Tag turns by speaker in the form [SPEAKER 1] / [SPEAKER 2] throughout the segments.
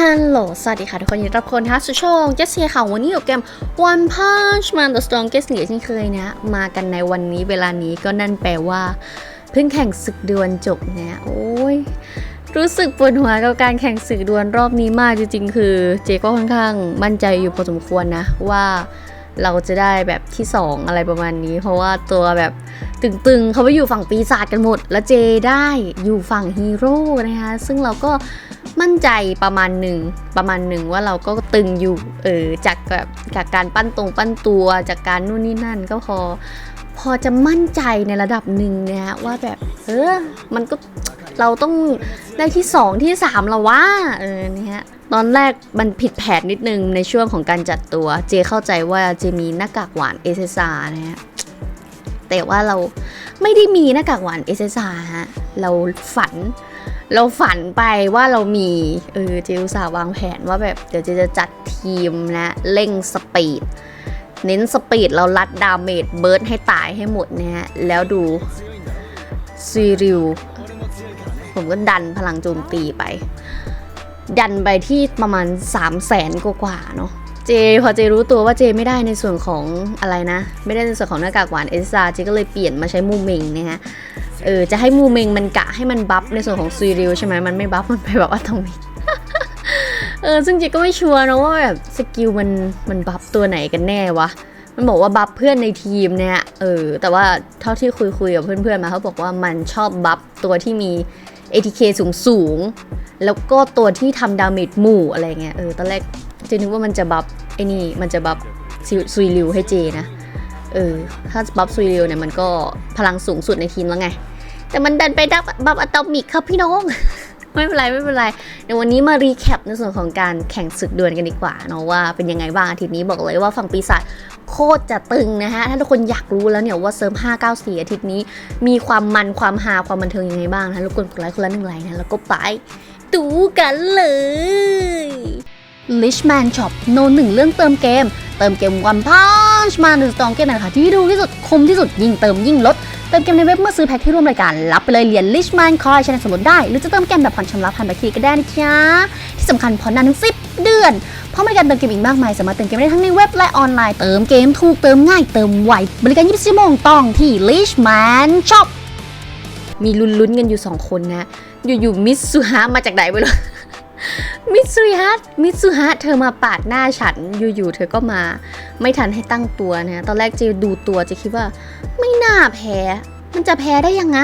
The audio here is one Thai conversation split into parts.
[SPEAKER 1] ฮัลโหล สวัสดีค่ะทุกคนยินดีรับคนนะคะสู่ช่องเจสเซียค่ะ วันนี้อยู่เกม One Punch Man The Strongest เหนือเช่นเคยนะ มากันในวันนี้เวลานี้ก็นั่นแปลว่า เพิ่งแข่งศึกดวลจบเนี่ยโอ้ย รู้สึกปวดหัวกับการแข่งศึกดวลรอบนี้มากจริงๆ คือ เจก็ค่อนข้างมั่นใจอยู่พอสมควรนะว่าเราจะได้แบบที่2อะไรประมาณนี้ เพราะว่าตัวแบบตึงๆเขาไปอยู่ฝั่งปีศาจกันหมด แล้วเจได้อยู่ฝั่งฮีโร่นะคะ ซึ่งเราก็ มั่นใจประมาณหนึ่งประมาณหนึ่งว่าเราก็ตึงอยู่เออจากแบบจากการปั้นตรงปั้นตัวจากการนู่นนี่นั่นก็พอพอจะมั่นใจในระดับหนึ่งนะฮะว่าแบบเออมันก็เราต้องได้ที่ 2 ที่ 3 แล้วว่าเออเนี่ยฮะตอนแรกมันผิดแผนนิดนึงในช่วงของการจัดตัว เจเข้าใจว่าเจมีหน้ากากหวานเอเซซานะฮะแต่ว่าเรา ไม่ได้มีหน้ากากหวานเอเซซาฮะ เราฝัน เราฝันไปว่าเรามี เออเจอุตส่าวางแผนว่าแบบเดี๋ยวเจจะจัดทีมนะเร่งสปีด เน้นสปีดเราลัดดาเมจเบิร์ดให้ตายให้หมดนะฮะ แล้วดูซีริวผมก็ดันพลังโจมตีไป ดันไปที่ประมาณ 3 0 0แสนกว่าๆเนาะ เจพอเจรู้ตัวว่าเจไม่ได้ในส่วนของอะไรนะ ไม่ได้ในส่วนของหน้ากากหวานเอสซาเจก็เลยเปลี่ยนมาใช้มูเมงนะฮะเออจะให้มูเมงมันกะให้มันบัฟในส่วนของซีริวใช่ไหมมันไม่บัฟมันไปแบบว่าตรงนี้เออซึ่งเจก็ไม่ชัวร์นะว่าแบบสกิลมันมันบัฟตัวไหนกันแน่วะมันบอกว่าบัฟเพื่อนในทีมเนี่ยเออแต่ว่าเท่าที่คุยคุยกับเพื่อนๆมาเขาบอกว่ามันชอบบัฟตัวที่มี ATK สูงสูงๆแล้วก็ตัวที่ทำดาเมจหมู่อะไรเงี้ยเออตอนแรก เจนึกว่ามันจะบัฟไอ้นี่มันจะบัฟซุยริวให้เจนะเออถ้าบัฟซุยริวเนี่ยมันก็พลังสูงสุดในทีมแล้วไง แต่มันดันไปดับบัฟอะตอมิกครับพี่น้อง ไม่เป็นไรไม่เป็นไรเดี๋ยววันนี้มารีแคปในส่วนของการแข่งศึกดวลกันดีกว่าเนาะว่าเป็นยังไงบ้างอาทิตย์นี้บอกเลยว่าฝั่งปีศาจโคตรจะตึงนะฮะ ถ้าทุกคนอยากรู้แล้วเนี่ยว่าเซิร์ฟ594 อาทิตย์นี้ มีความมันความฮาความบันเทิงยังไงบ้างนะรบกวนกดไลค์คนละหนึ่งไลค์นะแล้วก็ไปดูกันเลย Lishman Shop โนหนึ่งเรื่องเติมเกม เติมเกมวันพันช์มาหนึ่งสตองเกมนะคะที่ดูที่สุดคมที่สุดยิ่งเติมยิ่งลด เติมเกมในเว็บเมื่อซื้อแพ็คที่ร่วมรายการ รับไปเลยเหรียญ Lishman Coin ชนะสมมติได้ หรือจะเติมเกมแบบผ่อนชำระผ่านบัตรเครดิตก็ได้นะจ๊ะที่สำคัญผ่อนนานถึง 10 เดือนเพราะบริการเติมเกมอีกมากมาย สามารถเติมเกมได้ทั้งในเว็บและออนไลน์เติมเกมถูกเติมง่ายเติมไวบริการ 24 ชั่วโมงต้องที่ Lishman Shop มีลุ้นๆกันอยู่ 2 คนนะ อยู่ๆมิตซูฮะมาจากไหนไม่รู้ มิตซูฮะมิตซูฮะเธอมาปาดหน้าฉัน อยู่ๆ เธอก็มา ไม่ทันให้ตั้งตัวนะ ตอนแรกเจดูตัวจะคิดว่า ไม่น่าแพ้ มันจะแพ้ได้ยังไง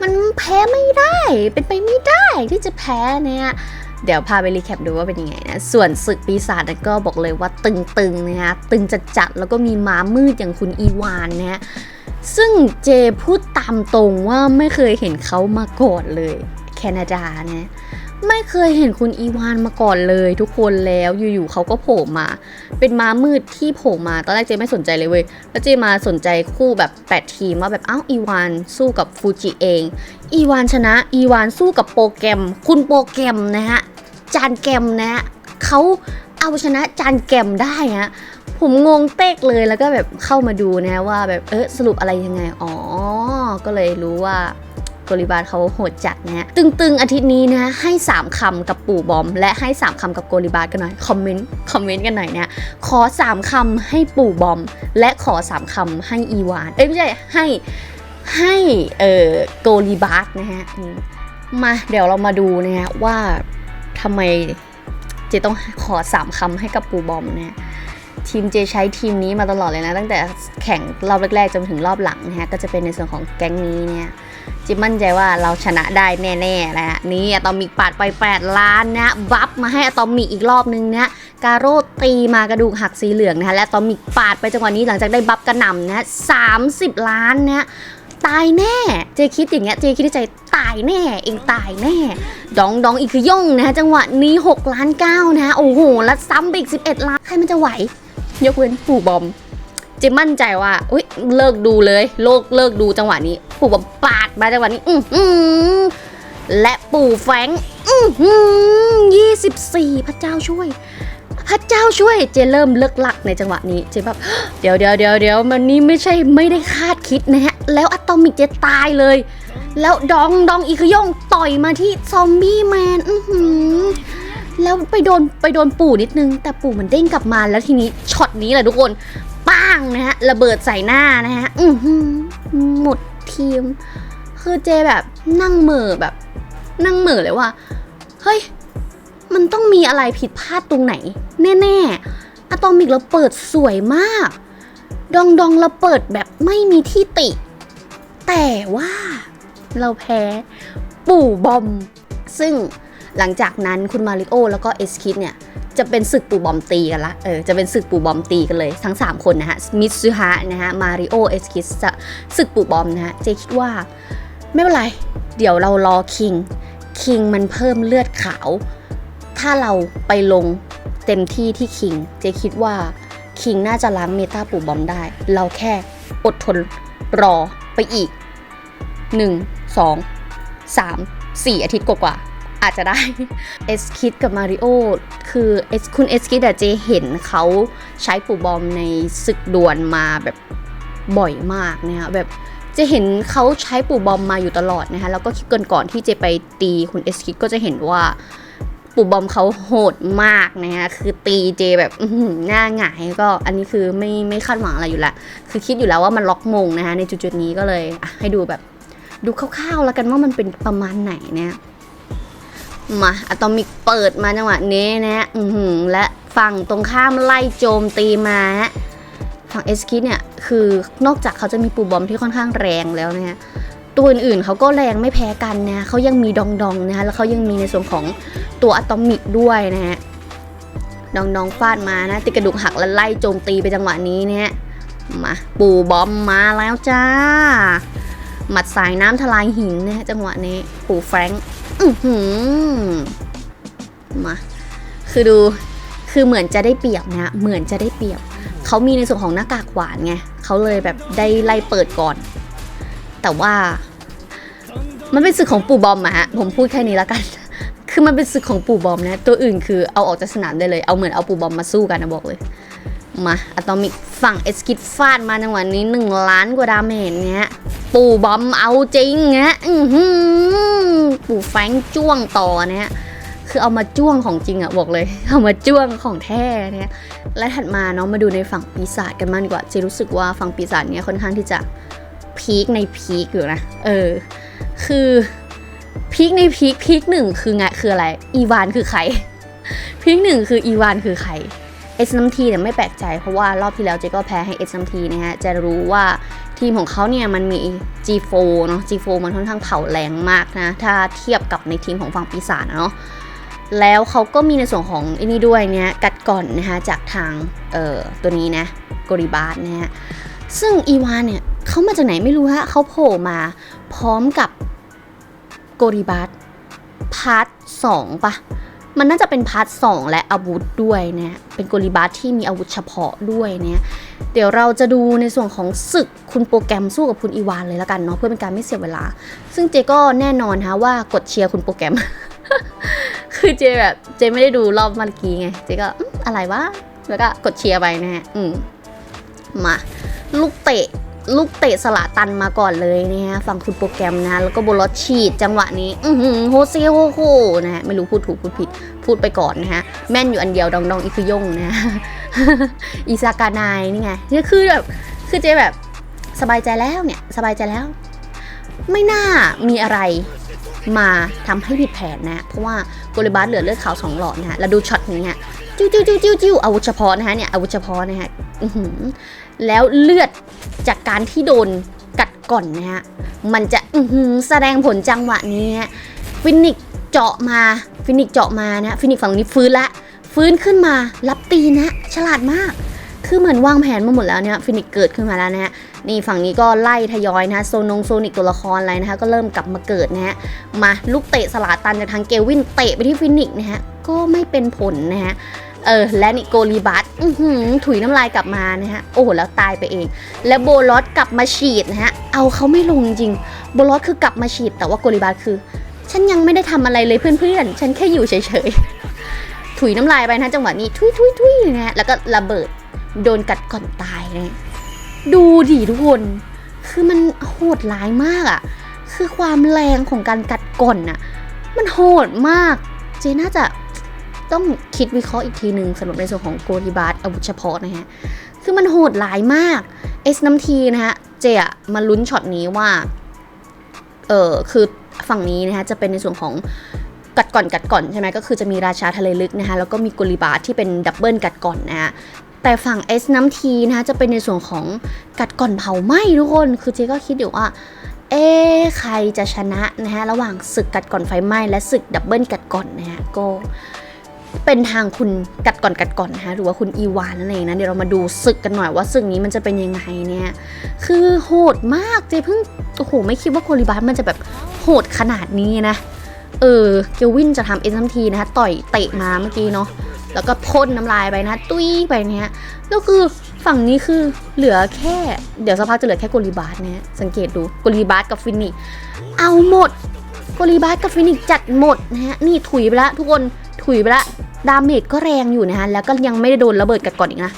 [SPEAKER 1] มันแพ้ไม่ได้ เป็นไปไม่ได้ที่จะแพ้เนี่ยเดี๋ยวพาไปรีแคปดูว่าเป็นยังไงนะ ส่วนศึกปีศาจก็บอกเลยว่าตึงๆนะฮะ ตึงจัดๆแล้วก็มีม้ามืดอย่างคุณอีวานนะฮะ ซึ่งเจพูดตามตรงว่าไม่เคยเห็นเขามาก่อนเลย แคนาดาเนี่ย ไม่เคยเห็นคุณอีวานมาก่อนเลยทุกคนแล้วอยู่ๆเขาก็โผล่มา เป็นม้ามืดที่โผล่มาตอนแรกเจไม่สนใจเลยเว้ยแล้วเจมาสนใจคู่แบบ8ทีมว่าแบบอ้าวอีวานสู้กับฟูจิเอง อีวานชนะ อีวานสู้กับโปรแกรม คุณโปรแกรมนะฮะจานแกรมนะฮะเขาเอาชนะจานแกรมได้ฮะผมงงเต๊กเลยแล้วก็แบบเข้ามาดูนะว่าแบบเออสรุปอะไรยังไงอ๋อก็เลยรู้ว่า โกลิบาลเขาโหดจัดนะฮะตึงๆอาทิตย์นี้นะให้ 3คำกับปู่บอม และให้ 3คำกับโกลิบาลกันหน่อยคอมเมนต์คอมเมนต์กันหน่อยนะขอ 3คำให้ปู่บอม และขอ 3คำให้อีวาน เอ้ยไม่ใช่ให้ให้เอ่อโกลิบาลนะฮะมาเดี๋ยวเรามาดูนะฮะว่าทำไมเจต้องขอ 3คำให้กับปู่บอมนะฮะทีมเจใช้ทีมนี้มาตลอดเลยนะ ตั้งแต่แข่งรอบแรกๆจนถึงรอบหลังนะฮะก็จะเป็นในส่วนของแก๊งนี้เนี่ย จิมั่นใจว่าเราชนะได้แน่ๆนะฮะนี่อะตอมิกปาดไป 8 ล้านนะบัฟมาให้อะตอมิกอีกรอบนึงนะการโรตีมากระดูกหักสีเหลืองนะคะและอะตอมิกปาดไปจังหวะนี้หลังจากได้บัฟกระหน่ำนะ30ล้านนะตายแน่ เจคิดอย่างเงี้ย เจคิดในใจตายแน่ เองตายแน่ ดองดองอีกคือย่องนะฮะจังหวะนี้6ล้าน9นะฮะโอ้โห แล้วซ้ำไปอีก11 ล้าน ใครมันจะไหวยกเว้นปู่บอม เจมั่นใจว่าอุ้ยเลิกดูเลยโลกเลิกดูจังหวะนี้ ปู่บอมปาดมาจังหวะนี้ อือและปู่แฟงอือยี่สิบสี่พระเจ้าช่วย พระเจ้าช่วยเจเริ่มเลิกลักในจังหวะนี้เจแบบเดี๋ยวเดี๋ยวเดี๋ยวเดี๋ยวมันนี่ไม่ใช่ไม่ได้คาดคิดนะฮะ แล้วอะตอมิกเจตายเลย แล้วดองดองอีกย่งต่อยมาที่ซอมบี้แมนอือแล้วไปโดนไปโดนปู่นิดนึง แต่ปู่มันเด้งกลับมาแล้วทีนี้ช็อตนี้แหละทุกคน ป้างนะฮะระเบิดใส่หน้านะฮะอือหหมดทีม คือเจแบบนั่งเหม่อแบบ นั่งเหม่อเลยว่า เฮ้ย มันต้องมีอะไรผิดพลาดตรงไหน แน่ๆอะตอมิกเราเปิดสวยมาก ดองดองเราเปิดแบบไม่มีที่ติ แต่ว่าเราแพ้ ปู่บอม ซึ่งหลังจากนั้นคุณมาริโอแล้วก็เอสคิดเนี่ย จะเป็นศึกปู่บอมตีกันละ เออ จะเป็นศึกปู่บอมตีกันเลย ทั้ง 3 คนนะฮะ มิตซูฮะนะฮะ มาริโอ เอสคิดจะศึกปู่บอมนะฮะ เจคิดว่าไม่เป็นไร เดี๋ยวเรารอคิง คิงมันเพิ่มเลือดขาว ถ้าเราไปลงเต็มที่ที่คิง เจคิดว่าคิงน่าจะล้างเมตาปู่บอมได้ เราแค่อดทนรอไปอีก 1 2 3 4 อาทิตย์กว่า อาจจะได้เอสคิดกับมาริโอคือเอสคุณเอสคิดอะเจเห็นเขาใช้ปู่บอมในศึกดวลมาแบบบ่อยมากนะคะแบบจะเห็นเขาใช้ปู่บอมมาอยู่ตลอดนะคะแล้วก็คิดก่อนก่อนที่เจไปตีคุณเอสคิดก็จะเห็นว่าปู่บอมเขาโหดมากนะคะคือตีเจแบบหน้าหงายก็อันนี้คือไม่ไม่คาดหวังอะไรอยู่ละคือคิดอยู่แล้วว่ามันล็อกมงนะคะในจุดๆนี้ก็เลยให้ดูแบบดูคร่าวๆแล้วกันว่ามันเป็นประมาณไหนเนี่ย มาอะตอมิกเปิดมาจังหวะนี้นะฮะอือหือและฝั่งตรงข้ามไล่โจมตีมาฮะฝั่งเอสคิดเนี่ยคือนอกจากเขาจะมีปูบอมที่ค่อนข้างแรงแล้วนะฮะตัวอื่นๆเขาก็แรงไม่แพ้กันนะเขายังมีดองดองนะฮะแล้วเขายังมีในส่วนของตัวอะตอมิกด้วยนะฮะดองดองฟาดมานะติกระดูกหักแล้วไล่โจมตีไปจังหวะนี้เนี่ยมาปูบอมมาแล้วจ้าหมัดสายน้ำทลายหินนะฮะจังหวะนี้ปูแฟรงค์ อือหือมาคือดูคือเหมือนจะได้เปรียบนะเหมือนจะได้เปรียบเขามีในส่วนของหน้ากากหวานไงเขาเลยแบบได้ไล่เปิดก่อน แต่ว่า มันเป็นศึกของปู่บอมอะฮะผมพูดแค่นี้แล้วกัน คือมันเป็นศึกของปู่บอมนะ ตัวอื่นคือเอาออกจากสนามได้เลยเอาเหมือนเอาปู่บอมมาสู้กันนะบอกเลยมาอะตอมิกฝั่งเอสกิดฟาดมาจังหวะนี้1ล้านกว่าดาเมจเนี้ย ปู่บอมเอาจริงเงี้ยอื้อหือปู่แฟงจ้วงต่อเนี่ยคือเอามาจ้วงของจริงอะบอกเลย เอามาจ้วงของแท้เนี่ยและถัดมาเนาะมาดูในฝั่งปีศาจกันมากดีกว่าเจะรู้สึกว่าฝั่งปีศาจเนี่ยค่อนข้างที่จะพีคในพีคอยู่นะเออ คือพีคในพีคพีคหนึ่งคือไงคืออะไร อีวานคือใครพีคหนึ่งคืออีวานคือใครเอสน้ำทีเนี่ยไม่แปลกใจเพราะว่ารอบที่แล้วเจก็แพ้ให้เอสน้ำทีนะฮะจะรู้ว่า ทีมของเขาเนี่ยมันมี G4 เนาะ G4 มันค่อนข้างเผาแรงมากนะ ถ้าเทียบกับในทีมของฝั่งปีศาจเนาะแล้วเขาก็มีในส่วนของอ้นี่ด้วยเนี่ยกัดก่อนนะคะจากทางเอ่อตัวนี้นะกริบาสนะฮะซึ่งอีวานเนี่ยเขามาจากไหนไม่รู้ฮะเขาโผล่มาพร้อมกับโกริบาสพาร์ทสองปะ มันน่าจะเป็นพาร์ทสองและอาวุธด้วยเนี่ยเป็นโกลิบาสที่มีอาวุธเฉพาะด้วยเนี่ยเดี๋ยวเราจะดูในส่วนของศึกคุณโปรแกรมสู้กับคุณอีวานเลยละกันเนาะเพื่อเป็นการไม่เสียเวลา ซึ่งเจก็แน่นอนฮะว่ากดเชียร์คุณโปรแกรม คือเจแบบเจไม่ได้ดูรอบเมื่อกี้ไง เจก็อืมอะไรวะแล้วก็กดเชียร์ไปนะฮะอืมมา ลูกเตะ ลูกเตะสละตันมาก่อนเลยนะฮะฝั่งคุณโปรแกรมนะแล้วก็บลอสฉีดจังหวะนี้ อือหือโฮเซโฮโฮนะฮะไม่รู้พูดถูกพูดผิดพูดไปก่อนนะฮะแม่นอยู่อันเดียวดองดองอิคุยงนะฮะอิซากานายนี่ไงนี่คือแบบคือเจแบบสบายใจแล้วเนี่ยสบายใจแล้ว ไม่น่ามีอะไรมาทำให้ผิดแผนนะ เพราะว่าโกลิบาสเหลือเลือดขาวสองหลอดนะฮะแล้วดูช็อตนี้ฮะจิ้วจิ้วจิ้วจิ้วจิ้วอาวุธเฉพาะนะฮะเนี่ยอาวุธเฉพาะนะฮะแล้วเลือดจากการที่โดนกัดก่อนนะฮะ มันจะอืแสดงผลจังหวะนี้ฟินิกเจาะมาฟินิกเจาะมานะฟินิกฝั่งนี้ฟื้นละฟื้นขึ้นมารับตีนะ ฉลาดมาก คือเหมือนวางแผนมาหมดแล้วเนี่ยฟินิกเกิดขึ้นมาแล้วนะฮะนี่ฝั่งนี้ก็ไล่ทยอยนะฮะโซนงโซนิกตัวละครอะไรนะคะก็เริ่มกลับมาเกิดนะฮะมาลูกเตะสลาตันจากทางเกลวินเตะไปที่ฟินิกนะฮะก็ไม่เป็นผลนะฮะ เออและนิโกลีบัสอื้อหือถุยน้ำลายกลับมานะฮะ โอ้โห แล้วตายไปเอง และโบลอสกลับมาฉีดนะฮะ เอาเขาไม่ลงจริง โบลอสคือกลับมาฉีด แต่ว่าโกลีบัสคือ ฉันยังไม่ได้ทำอะไรเลยเพื่อนๆ ฉันแค่อยู่เฉยๆ ถุยน้ำลายไปนะจังหวะนี้ทุยทุยทุยนะฮะ แล้วก็ระเบิดโดนกัดก่อนตายนะดูดิทุกคน คือมันโหดร้ายมากอะ่ะ คือความแรงของการกัดก่อนน่ะ มันโหดมาก เจน่าจะ ต้องคิดวิเคราะห์อีกทีหนึ่งสำหรับในส่วนของโกลิบาร์อาวุธเฉพาะนะฮะ คือมันโหดหลายมากเอสน้ำทีนะฮะ เจอะมาลุ้นช็อตนี้ว่า เออคือฝั่งนี้นะคะจะเป็นในส่วนของกัดก่อนกัดก่อนใช่ไหมก็คือจะมีราชาทะเลลึกนะคะแล้วก็มีโกลิบาร์ที่เป็นดับเบิลกัดก่อนนะฮะแต่ฝั่งเอสน้ำทีนะคะจะเป็นในส่วนของกัดก่อนเผาไหม้ทุกคน คือเจก็คิดอยู่ว่าเอ๊ใครจะชนะนะฮะระหว่างศึกกัดก่อนไฟไหม้และศึกดับเบิลกัดก่อนนะฮะก็ เป็นทางคุณกัดก่อนกัดก่อนนะฮะหรือว่าคุณอีวานนั่นเองนะเดี๋ยวเรามาดูศึกกันหน่อยว่าศึกนี้มันจะเป็นยังไงเนี่ยคือโหดมากเจเพิ่งโอ้โหไม่คิดว่าโกลิบาร์มันจะแบบโหดขนาดนี้นะเออเกลวินจะทำเอ็นซัมทีนะคะต่อยเตะมาเมื่อกี้เนาะแล้วก็พ่นน้ำลายไปนะตุ้ยไปเนี่ยแล้วคือฝั่งนี้คือเหลือแค่ เดี๋ยวสักพักจะเหลือแค่โกลิบาร์เนี่ยสังเกตดูโกลิบาร์กับฟินิกซ์เอาหมดโกลิบาร์กับฟินิกซ์จัดหมดนะฮะนี่ถุยไปละทุกคนถุยไปละ ดาเมจก็แรงอยู่นะฮะแล้วก็ยังไม่ได้โดนระเบิดกัดก่อนอีกนะ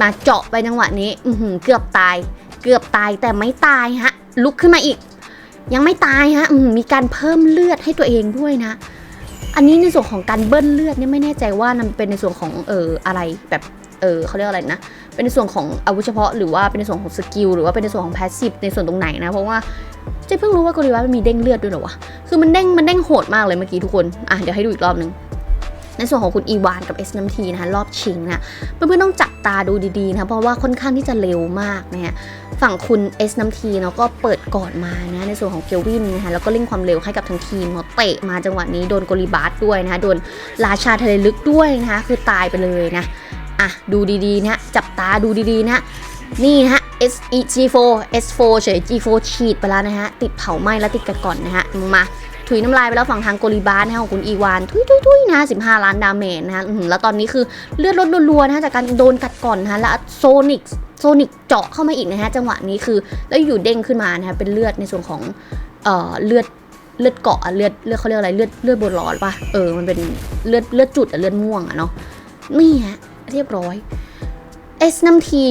[SPEAKER 1] มาเจาะไปจังหวะนี้อือหือเกือบตาย เกือบตายแต่ไม่ตายฮะ ลุกขึ้นมาอีก ยังไม่ตายฮะอมมีการเพิ่มเลือดให้ตัวเองด้วยนะ อันนี้ในส่วนของการเบิ้ลเลือดเนี่ยไม่แน่ใจว่ามันเป็นในส่วนของเอออะไรแบบเออเขาเรียกอะไรนะ เป็นในส่วนของอาวุธเฉพาะหรือว่าเป็นในส่วนของสกิลหรือว่าเป็นในส่วนของแพสซีฟในส่วนตรงไหนนะเพราะว่าจ๊เพิ่งรู้ว่าโกริวามันมีเด้งเลือดด้วยเหรอวะ คือมันเด้งมันเด้งโหดมากเลยเมื่อกี้ทุกคน อะเดี๋ยวให้ดูอีกรอบหนึง ในส่วนของคุณอีวานกับเอสน้ำทีนะคะรอบชิงนะเพื่อนๆต้องจับตาดูดีๆนะเพราะว่าค่อนข้างที่จะเร็วมากนะฮะฝั่งคุณเอสน้ำทีเนาะก็เปิดก่อนมานะในส่วนของเกลวินนะคะแล้วก็เร่งความเร็วให้กับทั้งทีมเนาะเตะมาจังหวะนี้โดนโกลิบาร์ด้วยนะคะโดนราชาทะเลลึกด้วยนะคะคือตายไปเลยนะอะดูดีๆนะจับตาดูดีๆนะนี่นะฮะ S E G4 S4 เฉย G4 ฉีดไปแล้วนะฮะติดเผาไหม้แล้วติดกันก่อนนะฮะมา ถุยน้ำลายไปแล้วฝั่งทางโกลิบาร์นะคะของคุณอีวานทุยทุยทุยนะ15ล้านดาเมจนะคะแล้วตอนนี้คือเลือดลดรัวๆนะคะจากการโดนกัดก่อนนะคะแล้วโซนิกโซนิกเจาะเข้ามาอีกนะฮะจังหวะนี้คือแล้วอยู่เด้งขึ้นมานะฮะเป็นเลือดในส่วนของเอ่อเลือดเลือดเกาะอะเลือดเลือดเขาเรียกอะไรเลือดเลือดบนหลอดปะเออมันเป็นเลือดเลือดจุดอะเลือดม่วงอะเนาะนี่ฮะเรียบร้อยเอสน้ำที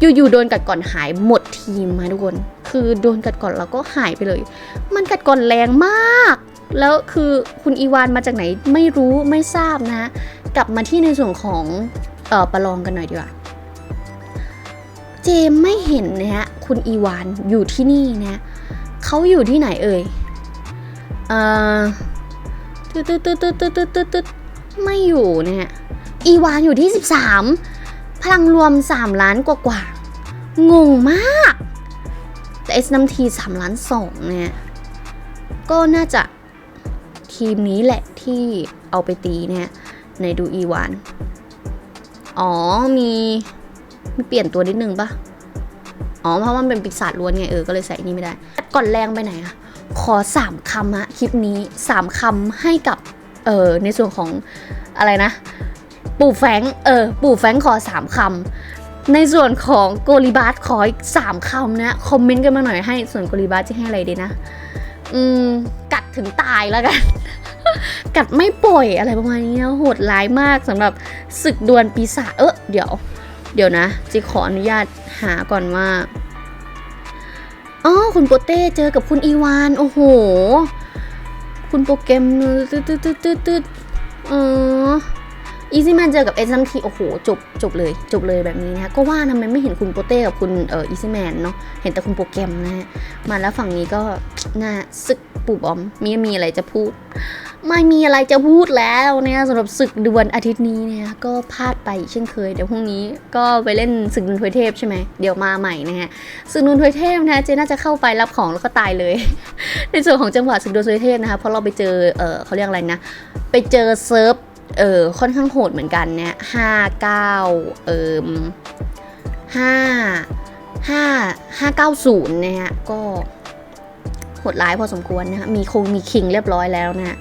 [SPEAKER 1] อยู่ๆโดนกัดก่อนหายหมดทีมมาทุกคน คือโดนกัดก่อนแล้วก็หายไปเลย มันกัดก่อนแรงมาก แล้วคือคุณอีวานมาจากไหนไม่รู้ไม่ทราบนะ กลับมาที่ในส่วนของออประลองกันหน่อยดีกว่า เจมไม่เห็นนะฮะคุณอีวานอยู่ที่นี่นะเขาอยู่ที่ไหนเอ่ยเอ่อตึ๊ดตึ๊ดตึ๊ดตึ๊ดตึ๊ดตึ๊ดตึ๊ดไม่อยู่เนี่ยอีวานอยู่ที่ 13 พลังรวม 3 ล้านกว่ากว่างงมาก แต่เอสน้ำที3ล้าน2เนี่ย ก็น่าจะทีมนี้แหละที่เอาไปตีเนี่ยในดูอีวานอ๋อ มีมีเปลี่ยนตัวนิดนึงปะอ๋อ เพราะว่ามันเป็นปีศาจล้วนไง เออ ก็เลยใส่นี่ไม่ได้ ก่อนแรงไปไหนอะขอสามคำอะคลิปนี้สามคำให้กับ เออในส่วนของอะไรนะ ปู่แฟง เออ ปู่แฟงขอสามคำ ในส่วนของโกลิบาสขออีกสามคำนะ คอมเมนต์กันมาหน่อยให้ ส่วนโกลิบาสจะให้อะไรดีนะ อืม กัดถึงตายแล้วกัน กัดไม่ปล่อยอะไรประมาณนี้นะโหดร้ายมากสำหรับศึกดวลปีศาจเออเดี๋ยว เดี๋ยวนะจิขออนุญาตหาก่อนว่าอ๋อคุณโปเต้เจอกับคุณอีวาน โอ้โห คุณโปรแกรมตึ๊ดตึ๊ดตึ๊ดตึ๊ดตึ๊ดอ๋อ อีซี่แมนเจอกับเอซัมทีโอ้โหจบจบเลยจบเลยแบบนี้นะคะก็ว่าทำไมไม่เห็นคุณโปเต้กับคุณเอ่ออีซี่แมนเนาะเห็นแต่คุณโปรแกรมนะฮะมาแล้วฝั่งนี้ก็น่าศึกปู่บอมมีมีอะไรจะพูด ไม่มีอะไรจะพูดแล้วเนี่ยสำหรับศึกดวลอาทิตย์นี้เนี่ยก็พลาดไปเช่นเคย เดี๋ยวพรุ่งนี้ก็ไปเล่นศึกนุนทวยเทพใช่ไหมเดี๋ยวมาใหม่นะฮะศึกนุนทวยเทพนะเจน่าจะเข้าไปรับของแล้วก็ตายเลย ในส่วนของจังหวะศึกดวลทวยเทพนะคะเพราะเราไปเจอเออเขาเรียกอะไรนะ ไปเจอเซิร์ฟ เออค่อนข้างโหดเหมือนกันเนี่ยห้าเก้าเอิมห้าห้าห้าเก้าศูนย์นะฮะก็โหดร้ายพอสมควรนะฮะมีคงมีคิงเรียบร้อยแล้วนะ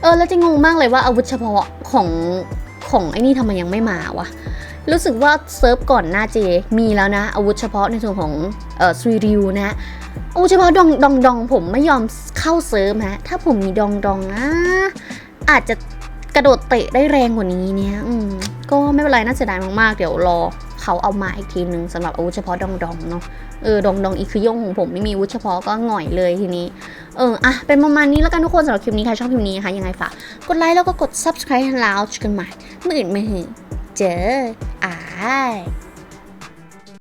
[SPEAKER 1] เออแล้วจะงงมากเลยว่าอาวุธเฉพาะของของไอ้นี่ทำไมยังไม่มาวะรู้สึกว่าเซิร์ฟก่อนหน้าเจมีแล้วนะ อาวุธเฉพาะในส่วนของเออซูริวนะอาวุธเฉพาะดองดองดองผมไม่ยอมเข้าเซิร์ฟฮะถ้าผมมีดองดองนะอาจจะ กระโดดเตะได้แรงกว่านี้เนี่ยอืมก็ไม่เป็นไรน่าเสียดายมากๆ เดี๋ยวรอเขาเอามาอีกทีหนึ่งสำหรับอาวุธเฉพาะดองดองเนาะเออดองดองอีคือย่งของผมไม่มีอาวุธเฉพาะก็หง่อยเลยทีนี้ เอออะเป็นประมาณนี้แล้วกันทุกคนสำหรับคลิปนี้ใครชอบคลิปนี้นะคะยังไงฝากกดไลค์แล้วก็กด subscribe แล้วเจอกันใหม่มื่ออื่นมื่อหือเจออ้าย